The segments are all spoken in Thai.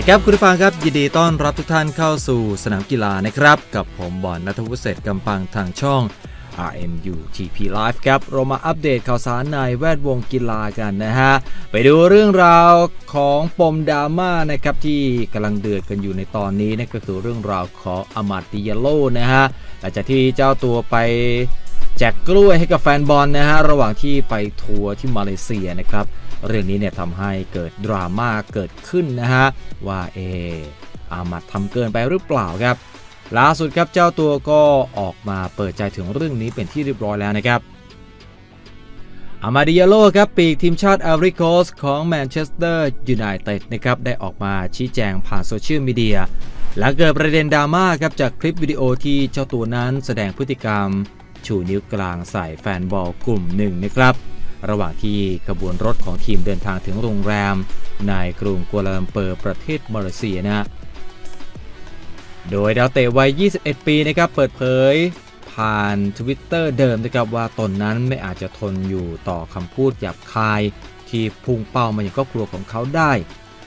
ดีครับคุณผู้ฟังครับ ยินดีต้อนรับทุกท่านเข้าสู่สนามกีฬานะครับ กับผมบอลนัทวุฒิเศษกำปังทางช่อง RMU TP Live ครับ เรามาอัปเดตข่าวสารในแวดวงกีฬากันนะฮะ ไปดูเรื่องราวของปมดราม่านะครับ ที่กำลังเดือดกันอยู่ในตอนนี้นั่นก็คือเรื่องราวของอามาติยาโลนะฮะหลังจากที่เจ้าตัวไปแจกกล้วยให้กับแฟนบอลนะฮะระหว่างที่ไปทัวร์ที่มาเลเซียนะครับ เรื่องนี้เนี่ยทำให้เกิดดราม่าเกิดขึ้นนะฮะว่าเอออามัดทำเกินไปหรือเปล่าครับล่าสุดครับเจ้าตัวก็ออกมาเปิดใจถึงเรื่องนี้เป็นที่เรียบร้อยแล้วนะครับอามาดิยาโลครับปีกทีมชาติอาริโคสของแมนเชสเตอร์ยูไนเต็ดนะครับได้ออกมาชี้แจงผ่านโซเชียลมีเดียหลังเกิดประเด็นดราม่าครับจากคลิปวิดีโอที่เจ้าตัวนั้นแสดงพฤติกรรม ชูนิ้วกลางใส่แฟนบอลกลุ่มหนึ่งนะครับ ระหว่างที่ขบวนรถของทีมเดินทางถึงโรงแรม ในกรุงกัวลาลัมเปอร์ประเทศมาเลเซียนะโดยดาวเตะวัย 21 ปีนะครับเปิดเผย ผ่านทวิตเตอร์เดิมนะครับว่าตนนั้นไม่อาจจะทนอยู่ต่อคำพูดหยาบคาย ที่พุ่งเป้ามาอย่างครอบครัวของเขาได้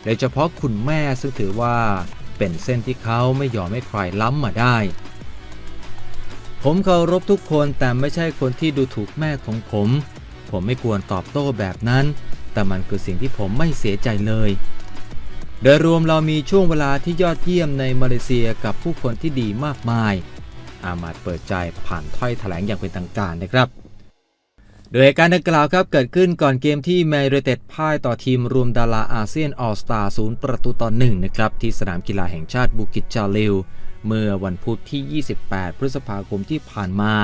โดยเฉพาะคุณแม่ซึ่งถือว่าเป็นเส้นที่เขาไม่ยอมให้ใครล้ำมาได้ ผมเคารพทุกคนแต่ไม่ใช่คนที่ดูถูกแม่ของผม ผมไม่ควรตอบโต้แบบนั้น แต่มันคือสิ่งที่ผมไม่เสียใจเลย โดยรวมเรามีช่วงเวลาที่ยอดเยี่ยมในมาเลเซียกับผู้คนที่ดีมากมาย อามาดเปิดใจผ่านถ้อยแถลงอย่างเป็นทางการนะครับ โดยเหตุการณ์ดังกล่าวครับเกิดขึ้นก่อนเกมที่แมนยูไนเต็ดพ่ายต่อทีมรวมดาราอาเซียนออสตาศูนย์ประตูต่อหนึ่งนะครับที่สนามกีฬาแห่งชาติบูกิจจาลิวเมื่อวันพุธที่ 28 พฤษภาคมที่ผ่านมา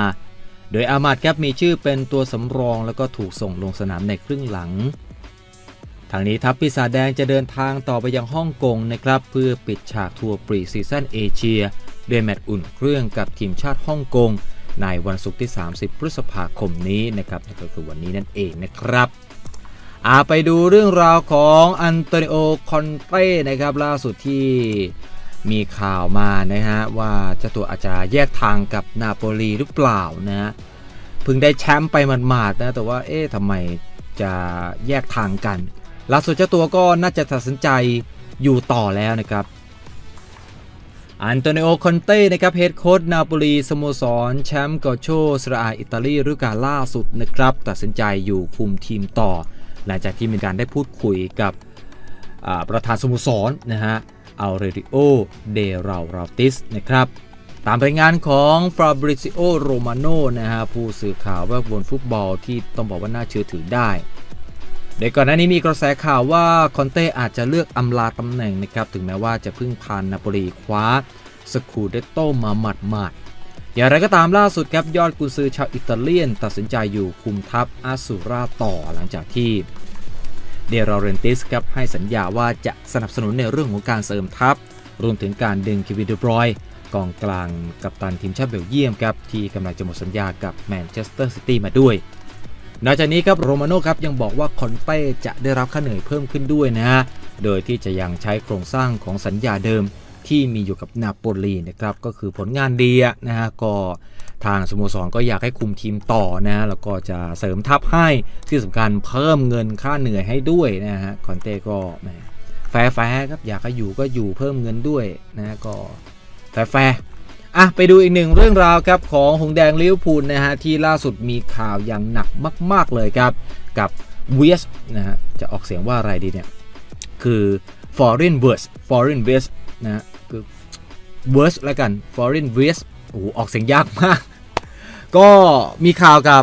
โดยอามาดครับมีชื่อเป็นตัวสำรองแล้วก็ถูกส่งลงสนามในครึ่งหลัง ทางนี้ทัพปีศาจแดงจะเดินทางต่อไปยังฮ่องกงนะครับเพื่อปิดฉากทัวร์ปรีซีซั่นเอเชียด้วยแมตช์อุ่นเครื่องกับทีมชาติฮ่องกงในวันศุกร์ที่ 30 พฤษภาคมนี้นะครับก็คือวันนี้นั่นเองนะครับอาไปดูเรื่องราวของอันโตนิโอ คอนเต้นะครับล่าสุดที่ มีข่าวมานะฮะว่าเจ้าตัวอาจจะแยกทางกับนาโปลีหรือเปล่านะฮะเพิ่งได้แชมป์ไปหมาดๆนะแต่ว่าเอ๊ะทำไมจะแยกทางกันล่าสุดเจ้าตัวก็น่าจะตัดสินใจอยู่ต่อแล้วนะครับอันโตนิโอ คอนเต้ นะครับเฮดโค้ชนาโปลีสโมสร แชมป์กอโชสราอาอิตาลีฤดูกาลล่าสุดนะครับ ตัดสินใจอยู่คุมทีมต่อ หลังจากที่มีการได้พูดคุยกับประธานสโมสรนะฮะ อัลเรริโอ เดราราติสนะครับตามรายงานของฟาบริซิโอโรมาโนนะฮะผู้สื่อข่าวแวดวงฟุตบอลที่ต้องบอกว่าน่าเชื่อถือได้โดยก่อนหน้านี้มีกระแสข่าวว่าคอนเต้อาจจะเลือกอำลาตำแหน่งนะครับถึงแม้ว่าจะพิ่งพานนาโปลีคว้าสคูเดโตมาหมัดหมัดอย่างไรก็ตามล่าสุดครับยอดกุนซือชาวอิตาเลียน ตัดสินใจอยู่คุมทัพอาซูราต่อหลังจากที่ เดรอเรนติสครับให้สัญญาว่าจะสนับสนุนในเรื่องของการเสริมทัพ รวมถึงการดึงคิวินเดบรอยกองกลางกัปตันทีมชาติเบลเยียมครับที่กำลังจะหมดสัญญากับแมนเชสเตอร์ซิตี้มาด้วยนอกจากนี้ครับโรมาโน่ครับยังบอกว่าคอนเต้จะได้รับค่าเหนื่อยเพิ่มขึ้นด้วยนะฮะ โดยที่จะยังใช้โครงสร้างของสัญญาเดิมที่มีอยู่กับนาโปลีนะครับ ก็คือผลงานดีนะฮะก็ ทางสโมสรก็อยากให้คุมทีมต่อนะ แล้วก็จะเสริมทัพให้ที่สำคัญเพิ่มเงินค่าเหนื่อยให้ด้วยนะฮะคอนเต้ก็แหมแฟร์ครับอยากให้อยู่ก็อยู่เพิ่มเงินด้วยนะก็แฟร์ๆอะไปดูอีกหนึ่งเรื่องราวครับของหงแดงลิเวอร์พูลนะฮะที่ล่าสุดมีข่าวอย่างหนักมาก ๆเลยครับ กับเวสนะฮะจะออกเสียงว่าอะไรดีเนี่ย คือ foreign words foreign w e s นะฮะคือ w o r s ล้วกัน foreign w e s โอ้โหออกเสียงยากมาก ก็มีข่าวกับ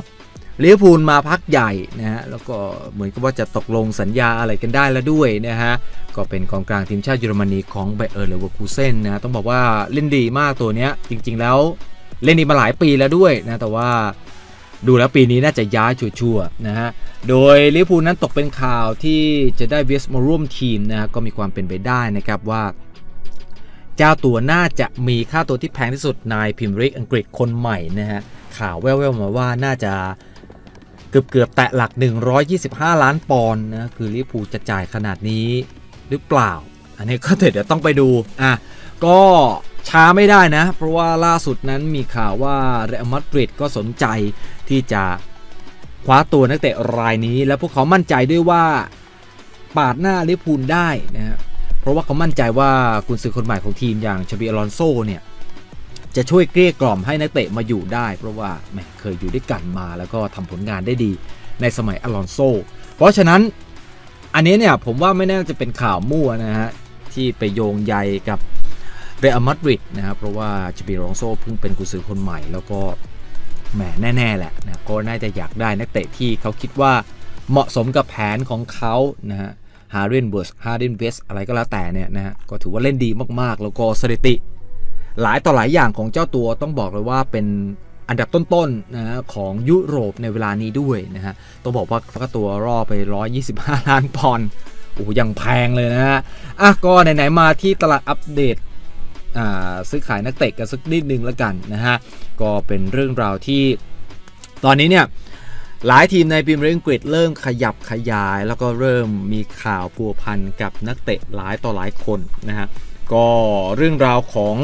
ลิเวอร์พูลมาพักใหญ่นะฮะ แล้วก็เหมือนกับว่าจะตกลงสัญญาอะไรกันได้แล้วด้วยนะฮะ ก็เป็นกองกลางทีมชาติเยอรมนีของไบเออร์เลเวอร์คูเซนนะ ต้องบอกว่าเล่นดีมากตัวเนี้ย จริง ๆ แล้วเล่นดีมาหลายปีแล้วด้วยนะ แต่ว่าดูแล้วปีนี้น่าจะย้ายชัวร์ๆนะฮะ โดยลิเวอร์พูลนั้นตกเป็นข่าวที่จะได้เวสมาร่วมทีมนะฮะก็มีความเป็นไปได้นะครับว่า เจ้าตัวน่าจะมีค่าตัวที่แพงที่สุดในพรีเมียร์ลีกอังกฤษคนใหม่นะฮะข่าวแว่วๆมาว่าน่าจะเกือบเกือบๆแตะหลัก 125 ล้านปอนด์นะคือลิเวอร์พูจะจ่ายขนาดนี้หรือเปล่า อันนี้ก็เดี๋ยวต้องไปดูอะก็ช้าไม่ได้นะ เพราะว่าล่าสุดนั้นมีข่าวว่าเรอัลมาดริดก็สนใจที่จะคว้าตัวนักเตะรายนี้ และพวกเขามั่นใจด้วยว่าปาดหน้าลิเวอร์พูลได้นะ เพราะว่าเขามั่นใจว่ากุนซือคนใหม่ของทีมอย่างชบีอลอนโซเนี่ยจะช่วยเกลี้ยกล่อมให้นักเตะมาอยู่ได้ เพราะว่าแหมเคยอยู่ด้วยกันมาแล้วก็ทำผลงานได้ดีในสมัยอลอนโซ เพราะฉะนั้นอันนี้เนี่ยผมว่าไม่น่าจะเป็นข่าวมั่วนะฮะที่ไปโยงใยกับเรอัลมาดริดนะครับเพราะว่าจาบีอลอนโซเพิ่งเป็นกุนซือคนใหม่ แล้วก็แหมแน่ๆแหละนะก็น่าจะอยากได้นักเตะที่เขาคิดว่าเหมาะสมกับแผนของเขานะฮะ ฮาร์เรนเวิร์สฮาร์เรนเวสอะไรก็แล้วแต่เนี่ยนะฮะก็ถือว่าเล่นดีมากๆ แล้วก็สถิติ หลายต่อหลายอย่างของเจ้าตัวต้องบอกเลยว่าเป็นอันดับต้นๆนะฮะของยุโรปในเวลานี้ด้วยนะฮะต้องบอกว่าค่าตัวรอไป 125 ล้านปอนด์โอ้ยังแพงเลยนะฮะอะก็ไหนๆมาที่ตลาดอัปเดตอ่าซื้อขายนักเตะกันสักนิดนึงแล้วกันนะฮะก็เป็นเรื่องราวที่ตอนนี้เนี่ย หลายทีมในพรีเมียร์ลีกอังกฤษเริ่มขยับขยาย แล้วก็เริ่มมีข่าวพัวพันกับนักเตะหลายต่อหลายคนนะฮะก็เรื่องราวของ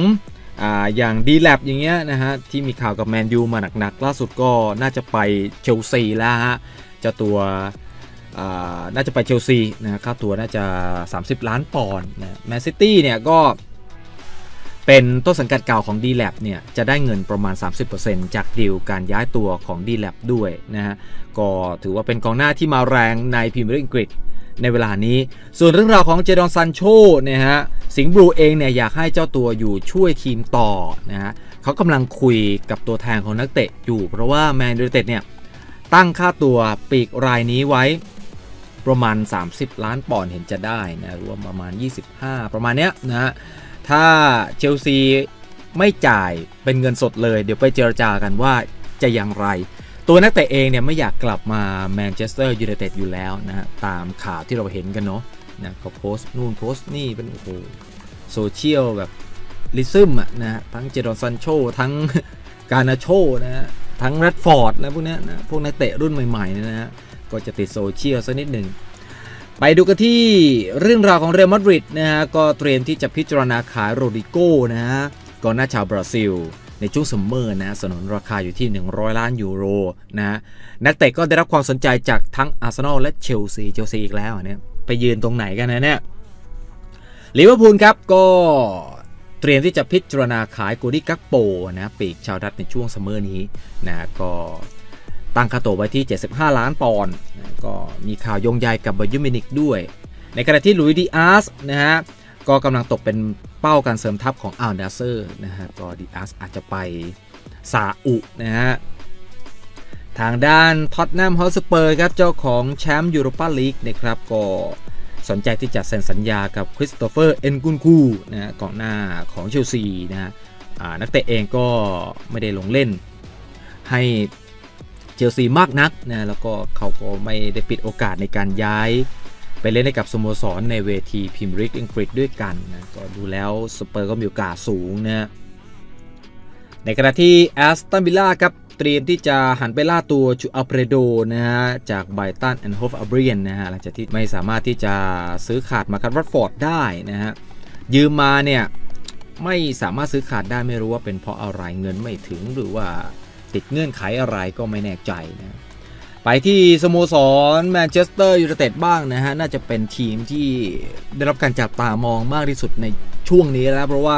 ออย่างดีแลบอย่างเงี้ยนะฮะที่มีข่าวกับแมนยูมาหนักๆ ล่าสุดก็น่าจะไปเชลซีแล้วฮะเจ้าตัวอ่าน่าจะไปเชลซีนะค่าตัวน่าจะ 30 ล้านปอนด์นะแมนซิตี้เนี่ยก็ เป็นต้นสังกัดเก่าของ d l a b เนี่ยจะได้เงินประมาณ 30%จากดีลการย้ายตัวของ d l a b ด้วยนะฮะก็ถือว่าเป็นกองหน้าที่มาแรงในพรีเมียร์ลีกอังกฤษในเวลานี้ ส่วนเรื่องราวของเจดอนซันโชเนี่ยฮะสิงห์บลูเองเนี่ยอยากให้เจ้าตัวอยู่ช่วยทีมต่อนะฮะเขากำลังคุยกับตัวแทนของนักเตะอยู่ เพราะว่าแมนยูเต็ดเนี่ยตั้งค่าตัวปีกรายนี้ไว้ประมาณ 30 ล้านปอนด์เห็นจะได้นะรวมประมาณ 25 ประมาณเนี้ยนะฮะ ถ้าเชลซีไม่จ่ายเป็นเงินสดเลย เดี๋ยวไปเจรจากันว่าจะอย่างไร ตัวนักเตะเองเนี่ยไม่อยากกลับมาแมนเชสเตอร์ยูไนเต็ดอยู่แล้วนะฮะตามข่าวที่เราเห็นกันเนาะนะเขาโพสต์นู่นโพสต์นี่เป็นโอ้โหโซเชียลแบบลิซึมอะนะฮะทั้งเจดอนซันโชทั้งการนาโชนะฮะทั้งแรดฟอร์ดนะพวกเนี้ยนะพวกนักเตะรุ่นใหม่ๆนะฮะก็จะติดโซเชียลสักนิดหนึ่ง ไปดูกันที่เรื่องราวของเรอัลมาดริดนะฮะก็เตรียมที่จะพิจารณาขายโรดิโก้นะฮะกองหน้าชาวบราซิล ในช่วงซัมเมอร์นะสนนราคาอยู่ที่ 100 ล้านยูโรนะฮะนักเตะก็ได้รับความสนใจจากทั้งอาร์เซนอลและเชลซีเชลซีอีกแล้วเนี่ยไปยืนตรงไหนกันนะเนี่ยลิเวอร์พูลครับก็เตรียมที่จะพิจารณาขายกูดี้กักโปนะปีกชาวดัตในช่วงซัมเมอร์นี้นะก็ ตั้งค่าตัวไว้ที่ 75 ล้านปอนด์ก็มีข่าวโยงใยกับบายูมินิกด้วย ในขณะที่ลุยดีอาร์สนะฮะก็กำลังตกเป็นเป้าการเสริมทัพของอัลดาเซอร์นะฮะก็ดีอาร์สอาจจะไปซาอุนะฮะทางด้านท็อตแนมฮอสเปอร์ครับเจ้าของแชมป์ยูโรปาลีกนะครับก็สนใจที่จะเซ็นสัญญากับคริสโตเฟอร์เอ็นกุนคูนะฮะกองหน้าของเชลซีนะฮะนักเตะเองก็ไม่ได้ลงเล่น ให้ เชลซีมากนักนะแล้วก็เขาก็ไม่ได้ปิดโอกาสในการย้าย ไปเล่นให้กับสโมสรในเวทีพรีเมียร์ลีกอังกฤษด้วยกันนะก็ดูแล้วสเปอร์ก็มีโอกาสสูงนะในขณะที่แอสตันวิลล่าครับเตรียมที่จะหันไปล่าตัวจูอัลเรโดนะฮะจากไบตันแอนด์โฮฟอัลเบียนนะฮะหลังจากที่ไม่สามารถที่จะซื้อขาดมาคัตวัตฟอร์ดได้นะฮะยืมมาเนี่ยไม่สามารถซื้อขาดได้ไม่รู้ว่าเป็นเพราะอะไรเงินไม่ถึงหรือว่า ติดเงื่อนไขอะไรก็ไม่แน่ใจนะไปที่สโมสรแมนเชสเตอร์ยูไนเต็ดบ้างนะฮะ น่าจะเป็นทีมที่ได้รับการจับตามองมากที่สุดในช่วงนี้แล้ว เพราะว่า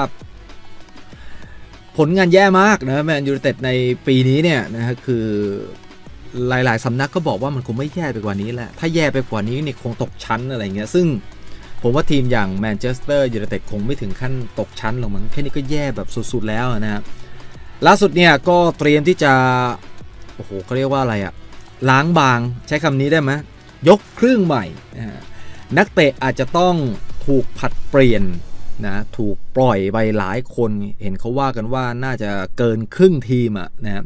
ผลงานแย่มากนะแมนยูไนเต็ดในปีนี้เนี่ยนะฮะคือหลาย ๆ สำนักก็บอกว่ามันคงไม่แย่ไปกว่านี้แหละ ถ้าแย่ไปกว่านี้นี่คงตกชั้นอะไรเงี้ย ซึ่งผมว่าทีมอย่างแมนเชสเตอร์ยูไนเต็ดคงไม่ถึงขั้นตกชั้นหรอกมั้งแค่นี้ก็แย่แบบสุด ๆ แล้วนะครับ ล่าสุดเนี่ยก็เตรียมที่จะโอ้โหเขาเรียกว่าอะไรอะล้างบางใช้คำนี้ได้ไหมยกเครื่องใหม่นักเตะอาจจะต้องถูกผัดเปลี่ยนนะถูกปล่อยไปหลายคนเห็นเขาว่ากันว่าน่าจะเกินครึ่งทีมอะนะ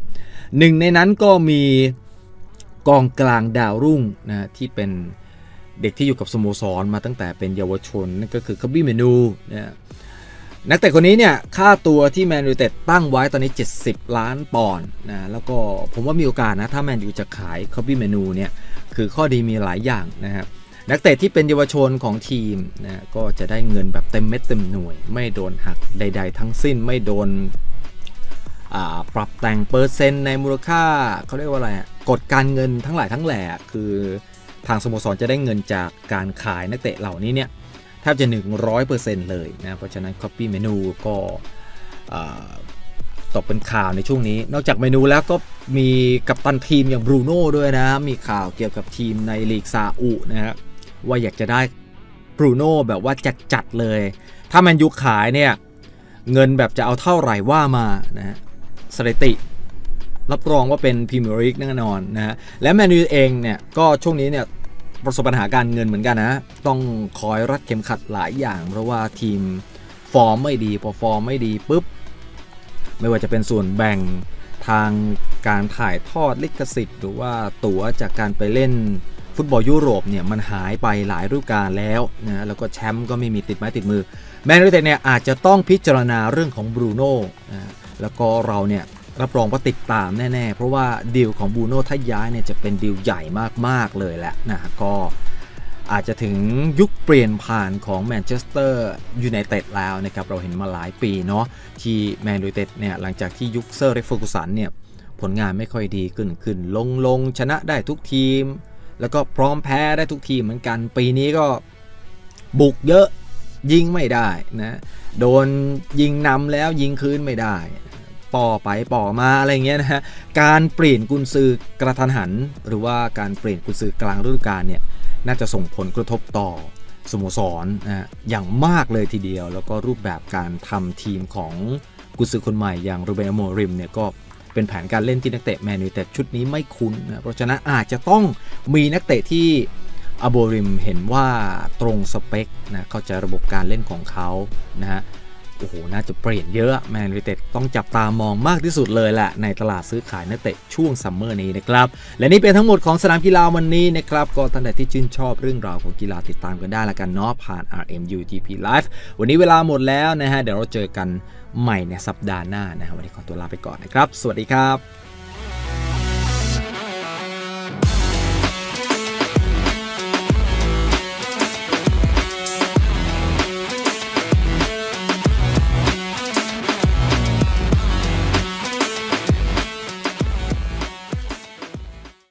หนึ่งในนั้นก็มีกองกลางดาวรุ่งนะที่เป็นเด็กที่อยู่กับสโมสรมาตั้งแต่เป็นเยาวชนนั่นก็คือคาบี้เมนูนะ นักเตะคนนี้เนี่ย ค่าตัวที่แมนยูเต็ดตั้งไว้ตอนนี้ 70 ล้านปอนด์นะ แล้วก็ผมว่ามีโอกาสนะ ถ้าแมนยูจะขายคาบี้เมนูเนี่ย คือข้อดีมีหลายอย่างนะครับ นักเตะที่เป็นเยาวชนของทีมนะ ก็จะได้เงินแบบเต็มเม็ดเต็มหน่วย ไม่โดนหักใด ๆ ทั้งสิ้นไม่โดนปรับแต่งเปอร์เซ็นต์ในมูลค่าเขาเรียกว่าอะไรกฎการเงินทั้งหลายทั้งแหล่คือทางสโมสรจะได้เงินจากการขายนักเตะเหล่านี้เนี่ย บจะ 100%เลยนะ เพราะฉะนั้น Copy Menu ก็ตกเป็นข่าวในช่วงนี้ นอกจากเมนูแล้วก็มีกัปตันทีมอย่างบรูโน่ด้วยนะ มีข่าวเกี่ยวกับทีมในลีกซาอุนะฮะว่าอยากจะได้บรูโน่แบบว่าจัดๆเลย ถ้าแมนยูขายเนี่ย เงินแบบจะเอาเท่าไหร่ว่ามานะฮะสถิติรับรองว่าเป็นพรีเมียร์ลีกแน่นอนนะฮะและแมนยูเองเนี่ยก็ช่วงนี้เนี่ย ประสบปัญหาการเงินเหมือนกันนะ ต้องคอยรัดเข็มขัดหลายอย่าง เพราะว่าทีมฟอร์มไม่ดีพอฟอร์มไม่ดีปุ๊บ ไม่ว่าจะเป็นส่วนแบ่งทางการถ่ายทอดลิขสิทธิ์ หรือว่าตั๋วจากการไปเล่นฟุตบอลยุโรปเนี่ยมันหายไปหลายฤดูกาลแล้วนะแล้วก็แชมป์ก็ไม่มีติดไม้ติดมือ แมนยูไนเต็ดเนี่ยอาจจะต้องพิจารณาเรื่องของบรูโน่นะแล้วก็เราเนี่ย รับรองว่าติดตามแน่ ๆ เพราะว่าดีลของบูโน่ถ้าย้ายเนี่ยจะเป็นดีลใหญ่มาก ๆ เลยแหละนะก็อาจจะถึงยุคเปลี่ยนผ่านของแมนเชสเตอร์ยูไนเต็ดแล้วนะครับ เราเห็นมาหลายปีเนาะที่แมนยูไนเต็ดเนี่ยหลังจากที่ยุคเซอร์เรกฟอร์กูสันเนี่ยผลงานไม่ค่อยดีขึ้นขึ้นลงลงชนะได้ทุกทีม แล้วก็พร้อมแพ้ได้ทุกทีมเหมือนกัน ปีนี้ก็บุกเยอะยิงไม่ได้นะโดนยิงนำแล้วยิงคืนไม่ได้ ป่อไปป่อมาอะไรเงี้ยนะฮะการเปลี่ยนกุนซือกระทันหัน หรือว่าการเปลี่ยนกุนซือกลางฤดูกาลเนี่ยน่าจะส่งผลกระทบต่อสโมสรนะอย่างมากเลยทีเดียว แล้วก็รูปแบบการทำทีมของกุนซือคนใหม่อย่างรูเบนอโมริมเนี่ยก็เป็นแผนการเล่นที่นักเตะแมนยูแต่ชุดนี้ไม่คุ้นนะเพราะฉะนั้นอาจจะต้องมีนักเตะที่อโบริมเห็นว่าตรงสเปคนะเข้าใจระบบการเล่นของเขานะฮะ โอ้โห น่าจะเปลี่ยนเยอะแมนยูเต็ดต้องจับตามองมากที่สุดเลยแหละ ในตลาดซื้อขายนักเตะช่วงซัมเมอร์นี้นะครับ และนี่เป็นทั้งหมดของสนามกีฬาวันนี้นะครับ ก็ท่านใดที่ชื่นชอบเรื่องราวของกีฬาติดตามกันได้ละกันเนาะผ่าน RMU GP Live วันนี้เวลาหมดแล้วนะฮะ เดี๋ยวเราเจอกันใหม่ในสัปดาห์หน้านะฮะวันนี้ขอตัวลาไปก่อนนะครับ สวัสดีครับ